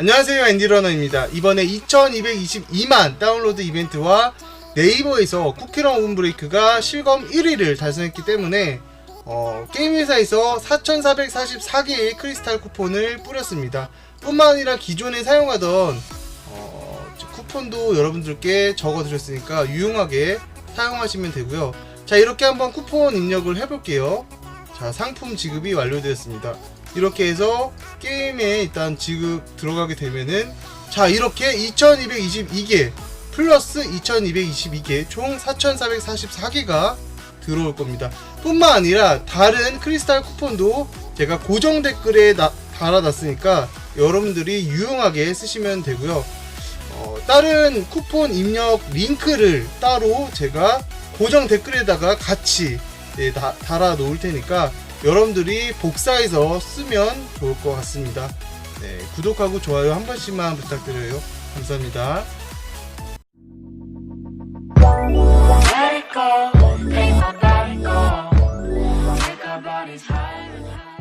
안녕하세요 앤디러너입니다. 이번에 2222만 다운로드 이벤트와 네이버에서 쿠키런 오븐 브레이크가 실검 1위를 달성했기 때문에 어, 게임 회사에서 4,444개의 크리스탈 쿠폰을 뿌렸습니다. 뿐만 아니라 기존에 사용하던 어, 쿠폰도 여러분들께 적어드렸으니까 유용하게 사용하시면 되고요. 자 이렇게 한번 쿠폰 입력을 해볼게요. 자 상품 지급이 완료되었습니다. 이렇게 해서 게임에 일단 지급 들어가게 되면은 자 이렇게 2222개 플러스 2222개 총 4444개가 들어올 겁니다. 뿐만 아니라 다른 크리스탈 쿠폰도 제가 고정 댓글에 나- 달아놨으니까 여러분들이 유용하게 쓰시면 되고요. 어, 다른 쿠폰 입력 링크를 따로 제가 고정 댓글에다가 같이 예, 다- 달아 놓을 테니까 여러분들이 복사해서 쓰면 좋을 것 같습니다. 네, 구독하고 좋아요 한 번씩만 부탁드려요. 감사합니다. Let it go, think about it go. Think about it's high and high.